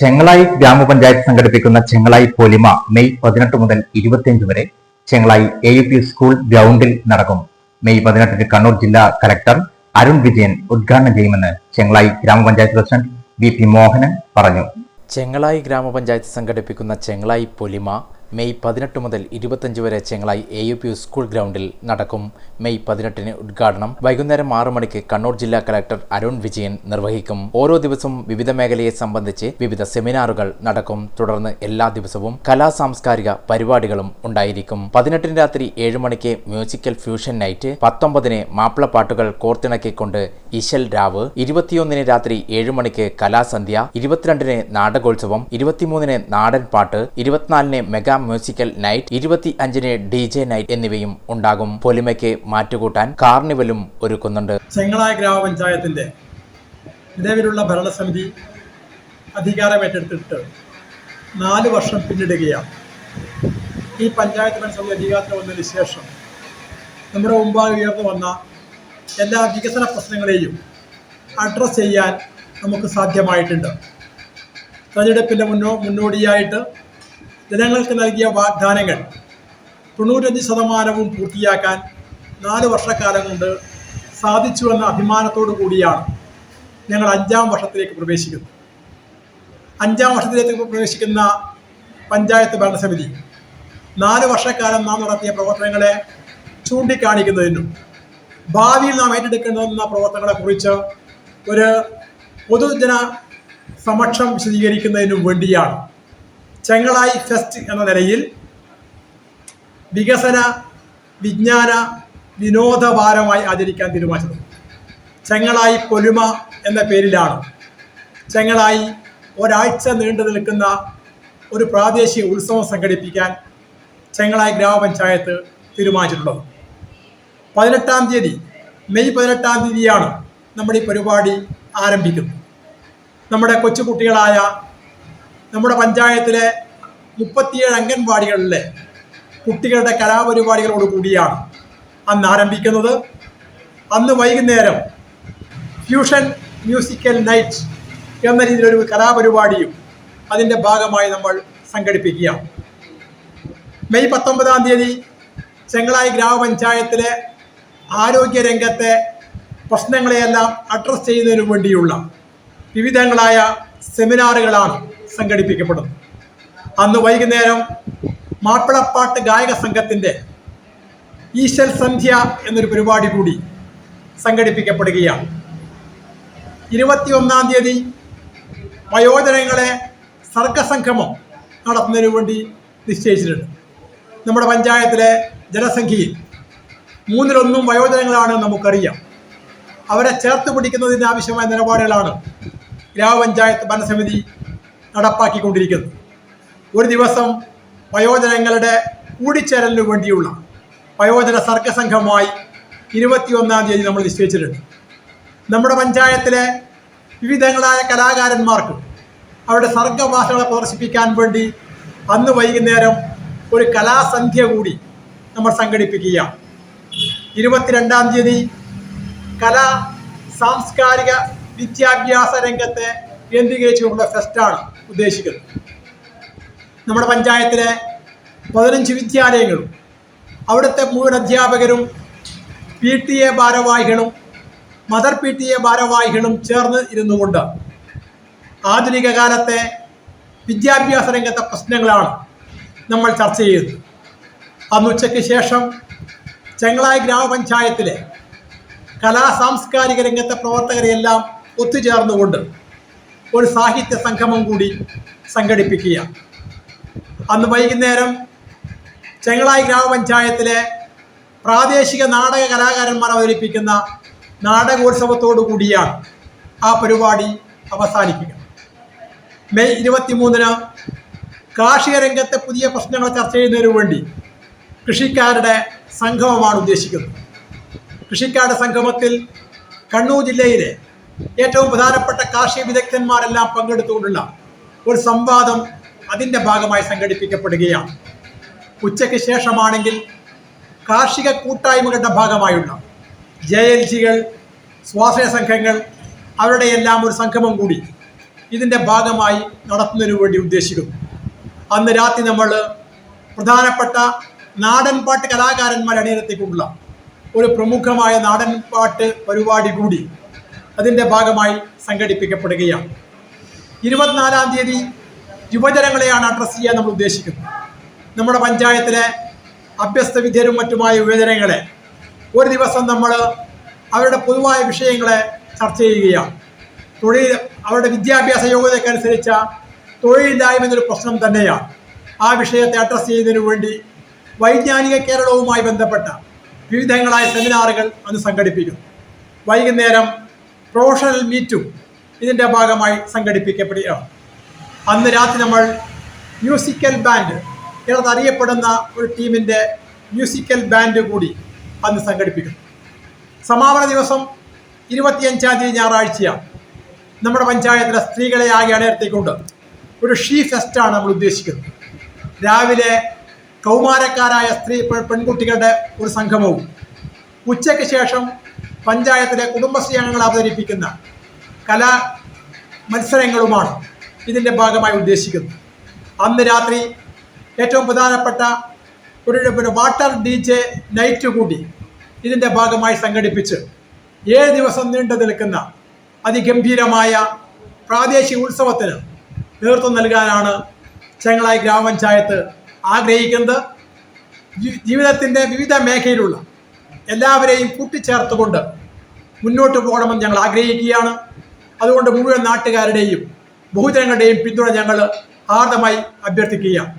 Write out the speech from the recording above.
ചെങ്ങളായി ഗ്രാമപഞ്ചായത്ത് സംഘടിപ്പിക്കുന്ന ചെങ്ങളായി പോലിമ മെയ് പതിനെട്ട് മുതൽ ഇരുപത്തിയഞ്ച് വരെ Chengalayi A U P school ഗ്രൗണ്ടിൽ നടക്കും. മെയ് പതിനെട്ടിന് കണ്ണൂർ ജില്ലാ കലക്ടർ അരുൺ വിജയൻ ഉദ്ഘാടനം ചെയ്യുമെന്ന് ചെങ്ങളായി ഗ്രാമപഞ്ചായത്ത് പ്രസിഡന്റ് വി പി മോഹനൻ പറഞ്ഞു. ചെങ്ങളായി ഗ്രാമപഞ്ചായത്ത് സംഘടിപ്പിക്കുന്ന ചെങ്ങളായി പൊലിമ മെയ് പതിനെട്ട് മുതൽ ഇരുപത്തഞ്ച് വരെ Chengalayi A U P school ഗ്രൗണ്ടിൽ നടക്കും. മെയ് പതിനെട്ടിന് ഉദ്ഘാടനം. വൈകുന്നേരം ആറു മണിക്ക് കണ്ണൂർ ജില്ലാ കലക്ടർ അരുൺ വിജയൻ നിർവഹിക്കും. ഓരോ ദിവസവും വിവിധ മേഖലയെ സംബന്ധിച്ച് വിവിധ സെമിനാറുകൾ നടക്കും. തുടർന്ന് എല്ലാ ദിവസവും കലാ സാംസ്കാരിക പരിപാടികളും ഉണ്ടായിരിക്കും. പതിനെട്ടിന് രാത്രി ഏഴ് മണിക്ക് മ്യൂസിക്കൽ ഫ്യൂഷൻ നൈറ്റ് പത്തൊമ്പതിന് മാപ്പിളപ്പാട്ടുകൾ കോർത്തിണക്കിക്കൊണ്ട് ഇശൽ രാവ് ഇരുപത്തിയൊന്നിന് രാത്രി ഏഴ് മണിക്ക് കലാസന്ധ്യ ഇരുപത്തിരണ്ടിന് നാടകോത്സവം ഇരുപത്തിമൂന്നിന് നാടൻ പാട്ട് ഇരുപത്തിനാലിന് മെഗാ മ്യൂസിക്കൽ നൈറ്റ് ഇരുപത്തി അഞ്ചിന് ഡി ജെ നൈറ്റ് എന്നിവയും ഉണ്ടാകും. പൊലിമയ്ക്ക് മാറ്റുകൂട്ടാൻ കാർണിവലും ഒരുക്കുന്നുണ്ട്. ചെങ്ങളായ ഗ്രാമപഞ്ചായത്തിന്റെ നിലവിലുള്ള ഭരണസമിതി അധികാരമേറ്റെടുത്തിട്ട് നാല് വർഷം പിന്നിടുകയാണ്. ഈ പഞ്ചായത്ത് ഭരണസമിതി അധികാരത്തിൽ വന്നതിന് ശേഷം നമ്മുടെ മുമ്പാകെ ഉയർന്നു വന്ന എല്ലാ വികസന പ്രശ്നങ്ങളെയും അഡ്രസ്സ് ചെയ്യാൻ നമുക്ക് സാധ്യമായിട്ടുണ്ട്. തെരഞ്ഞെടുപ്പിന്റെ മുന്നോ മുന്നോടിയായിട്ട് ജനങ്ങൾക്ക് നൽകിയ വാഗ്ദാനങ്ങൾ തൊണ്ണൂറ്റഞ്ച് ശതമാനവും പൂർത്തിയാക്കാൻ നാല് വർഷക്കാലം കൊണ്ട് സാധിച്ചു എന്ന അഭിമാനത്തോടു കൂടിയാണ് ഞങ്ങൾ അഞ്ചാം വർഷത്തിലേക്ക് പ്രവേശിക്കുന്നത്. അഞ്ചാം വർഷത്തിലേക്ക് പ്രവേശിക്കുന്ന പഞ്ചായത്ത് ഭരണസമിതി നാല് വർഷക്കാലം നാം നടത്തിയ പ്രവർത്തനങ്ങളെ ചൂണ്ടിക്കാണിക്കുന്നതിനും ഭാവിയിൽ നാം ഏറ്റെടുക്കേണ്ടുന്ന പ്രവർത്തനങ്ങളെ കുറിച്ച് ഒരു പൊതുജന സമക്ഷം വിശദീകരിക്കുന്നതിന് വേണ്ടിയാണ്. ചെങ്ങളായി ഫെസ്റ്റ് എന്ന നിലയിൽ വികസന വിജ്ഞാന വിനോദവാരമായി ആചരിക്കാൻ തീരുമാനിച്ചത്. ചെങ്ങളായി പൊലിമ എന്ന പേരിലാണ്. ചെങ്ങളായി ഒരാഴ്ച നീണ്ടു നിൽക്കുന്ന ഒരു പ്രാദേശിക ഉത്സവം സംഘടിപ്പിക്കാൻ ചെങ്ങളായി ഗ്രാമപഞ്ചായത്ത് തീരുമാനിച്ചിട്ടുള്ളത്. പതിനെട്ടാം തീയതി മെയ് പതിനെട്ടാം തീയതിയാണ് നമ്മുടെ ഈ പരിപാടി ആരംഭിക്കുന്നത്. നമ്മുടെ കൊച്ചുകുട്ടികളായ നമ്മുടെ പഞ്ചായത്തിലെ മുപ്പത്തിയേഴ് അംഗൻവാടികളിലെ കുട്ടികളുടെ കലാപരിപാടികളോട് കൂടിയാണ് അന്ന് ആരംഭിക്കുന്നത്. അന്ന് വൈകുന്നേരം ഫ്യൂഷൻ മ്യൂസിക്കൽ നൈറ്റ് എന്ന രീതിയിലൊരു കലാപരിപാടിയും അതിന്റെ ഭാഗമായി നമ്മൾ സംഘടിപ്പിക്കുകയാണ്. മെയ് പത്തൊമ്പതാം തീയതി ചെങ്ങളായി ഗ്രാമപഞ്ചായത്തിലെ ആരോഗ്യ രംഗത്തെ പ്രശ്നങ്ങളെയെല്ലാം അഡ്രസ്സ് ചെയ്യുന്നതിനു വേണ്ടിയുള്ള വിവിധങ്ങളായ സെമിനാറുകളാണ് സംഘടിപ്പിക്കപ്പെടുന്നത്. അന്ന് വൈകുന്നേരം മാപ്പിളപ്പാട്ട് ഗായക സംഘത്തിന്റെ ഈശൽ സന്ധ്യ എന്നൊരു പരിപാടി കൂടി സംഘടിപ്പിക്കപ്പെടുകയാണ്. ഇരുപത്തിയൊന്നാം തീയതി വയോജനങ്ങളെ സർഗസംഗമം നടത്തുന്നതിനു വേണ്ടി നിശ്ചയിച്ചിട്ടുണ്ട്. നമ്മുടെ പഞ്ചായത്തിലെ ജനസംഖ്യയിൽ മൂന്നിലൊന്നും വയോജനങ്ങളാണ് നമുക്കറിയാം. അവരെ ചേർത്ത് പിടിക്കുന്നതിന് ആവശ്യമായ നിലപാടുകളാണ് ഗ്രാമപഞ്ചായത്ത് ഭരണസമിതി നടപ്പാക്കിക്കൊണ്ടിരിക്കുന്നത്. ഒരു ദിവസം വയോജനങ്ങളുടെ കൂടിച്ചേരലിനു വേണ്ടിയുള്ള വയോജന സർഗസംഘമായി ഇരുപത്തിയൊന്നാം തീയതി നമ്മൾ നിശ്ചയിച്ചിട്ടുണ്ട്. നമ്മുടെ പഞ്ചായത്തിലെ വിവിധങ്ങളായ കലാകാരന്മാർക്ക് അവരുടെ സർഗഭാഷകളെ പ്രദർശിപ്പിക്കാൻ വേണ്ടി അന്ന് വൈകുന്നേരം ഒരു കലാസന്ധ്യ കൂടി നമ്മൾ സംഘടിപ്പിക്കുക ഇരുപത്തിരണ്ടാം തീയതി കലാ സാംസ്കാരിക വിദ്യാഭ്യാസ രംഗത്തെ കേന്ദ്രീകരിച്ചുകൊണ്ടുള്ള ഫെസ്റ്റാണ് ഉദ്ദേശിക്കുന്നത്. നമ്മുടെ പഞ്ചായത്തിലെ പതിനഞ്ച് വിദ്യാലയങ്ങളും അവിടുത്തെ മുഴുവൻ അധ്യാപകരും പി ടി എ ഭാരവാഹികളും മദർ പി ടി എ ഭാരവാഹികളും ചേർന്ന് ഇരുന്നു കൊണ്ട് ആധുനിക കാലത്തെ വിദ്യാഭ്യാസ രംഗത്തെ പ്രശ്നങ്ങളാണ് നമ്മൾ ചർച്ച ചെയ്യുന്നത്. അന്ന് ഉച്ചയ്ക്ക് ശേഷം ചെങ്ങളായി ഗ്രാമപഞ്ചായത്തിലെ കലാ സാംസ്കാരിക രംഗത്തെ പ്രവർത്തകരെയെല്ലാം ഒത്തുചേർന്നുകൊണ്ട് ഒരു സാഹിത്യ സംഗമം കൂടി സംഘടിപ്പിക്കുക അന്ന് വൈകുന്നേരം ചെങ്ങളായി ഗ്രാമപഞ്ചായത്തിലെ പ്രാദേശിക നാടക കലാകാരന്മാർ അവതരിപ്പിക്കുന്ന നാടകോത്സവത്തോടു കൂടിയാണ് ആ പരിപാടി അവസാനിക്കുക മെയ് ഇരുപത്തിമൂന്നിന് കാർഷിക രംഗത്തെ പുതിയ പ്രശ്നങ്ങൾ ചർച്ച ചെയ്യുന്നതിനു വേണ്ടി കൃഷിക്കാരുടെ സംഗമമാണ് ഉദ്ദേശിക്കുന്നത്. കൃഷിക്കാട് സംഗമത്തിൽ കണ്ണൂർ ജില്ലയിലെ ഏറ്റവും പ്രധാനപ്പെട്ട കാർഷിക വിദഗ്ധന്മാരെല്ലാം പങ്കെടുത്തുകൊണ്ടുള്ള ഒരു സംവാദം അതിന്റെ ഭാഗമായി സംഘടിപ്പിക്കപ്പെടുകയാണ്. ഉച്ചയ്ക്ക് ശേഷമാണെങ്കിൽ കാർഷിക കൂട്ടായ്മകളുടെ ഭാഗമായുള്ള ജെ എൽ ജികൾ സ്വാശ്രയ സംഘങ്ങൾ അവരുടെ എല്ലാം ഒരു സംഗമം കൂടി ഇതിന്റെ ഭാഗമായി നടത്തുന്നതിന് വേണ്ടി ഉദ്ദേശിക്കുന്നു. അന്ന് രാത്രി നമ്മൾ പ്രധാനപ്പെട്ട നാടൻ കലാകാരന്മാരുടെ കലാകാരന്മാരെ ഒരു പ്രമുഖമായ നാടൻപാട്ട് പരിപാടി കൂടി അതിന്റെ ഭാഗമായി സംഘടിപ്പിക്കപ്പെടുകയാണ്. ഇരുപത്തിനാലാം തീയതി യുവജനങ്ങളെയാണ് അഡ്രസ്സ് ചെയ്യാൻ നമ്മൾ ഉദ്ദേശിക്കുന്നത്. നമ്മുടെ പഞ്ചായത്തിലെ അഭ്യസ്ത വിദ്യരും മറ്റുമായ യുവജനങ്ങളെ ഒരു ദിവസം നമ്മൾ അവരുടെ പൊതുവായ വിഷയങ്ങളെ ചർച്ച ചെയ്യുകയാണ്. തൊഴിൽ അവരുടെ വിദ്യാഭ്യാസ യോഗ്യതയ്ക്കനുസരിച്ച തൊഴിലില്ലായ്മ എന്നൊരു പ്രശ്നം തന്നെയാണ്. ആ വിഷയത്തെ അഡ്രസ്സ് ചെയ്യുന്നതിന് വേണ്ടി വൈജ്ഞാനിക കേരളവുമായി ബന്ധപ്പെട്ട വിവിധങ്ങളായ സെമിനാറുകൾ അന്ന് സംഘടിപ്പിക്കും വൈകുന്നേരം പ്രൊഫഷണൽ മീറ്റും ഇതിന്റെ ഭാഗമായി സംഘടിപ്പിക്കപ്പെടുകയാണ്. അന്ന് രാത്രി നമ്മൾ മ്യൂസിക്കൽ ബാൻഡ് കേരളത്തിൽ അറിയപ്പെടുന്ന ഒരു ടീമിന്റെ മ്യൂസിക്കൽ ബാൻഡ് കൂടി അന്ന് സംഘടിപ്പിക്കും സമാപന ദിവസം ഇരുപത്തിയഞ്ചാം തീയതി ഞായറാഴ്ചയാണ്. നമ്മുടെ പഞ്ചായത്തിലെ സ്ത്രീകളെ ആകെ അണയർത്തിക്കൊണ്ട് ഒരു ഷീ ഫെസ്റ്റാണ് നമ്മൾ ഉദ്ദേശിക്കുന്നത്. രാവിലെ കൗമാരക്കാരായ സ്ത്രീ പെൺകുട്ടികളുടെ ഒരു സംഗമവും. ഉച്ചയ്ക്ക് ശേഷം പഞ്ചായത്തിലെ കുടുംബശ്രീ അംഗങ്ങൾ അവതരിപ്പിക്കുന്ന കലാ മത്സരങ്ങളുമാണ് ഇതിന്റെ ഭാഗമായി ഉദ്ദേശിക്കുന്നത്. അന്ന് രാത്രി ഏറ്റവും പ്രധാനപ്പെട്ട ഒരു വാട്ടർ ഡി ജെ നൈറ്റ് കൂടി ഇതിന്റെ ഭാഗമായി സംഘടിപ്പിച്ച് ഏഴ് ദിവസം നീണ്ടു നിൽക്കുന്ന അതിഗംഭീരമായ പ്രാദേശിക ഉത്സവത്തിന് നേതൃത്വം നൽകാനാണ് ചെങ്ങളായി ഗ്രാമപഞ്ചായത്ത് ആഗ്രഹിക്കുന്നത് ജീവിതത്തിന്റെ വിവിധ മേഖലയിലുള്ള എല്ലാവരെയും കൂട്ടിച്ചേർത്തുകൊണ്ട് മുന്നോട്ട് പോകണമെന്ന് ഞങ്ങൾ ആഗ്രഹിക്കുകയാണ്. അതുകൊണ്ട് മുഴുവൻ നാട്ടുകാരുടെയും ബഹുജനങ്ങളുടെയും പിന്തുണ ഞങ്ങൾ ആർദ്രമായി അഭ്യർത്ഥിക്കുകയാണ്.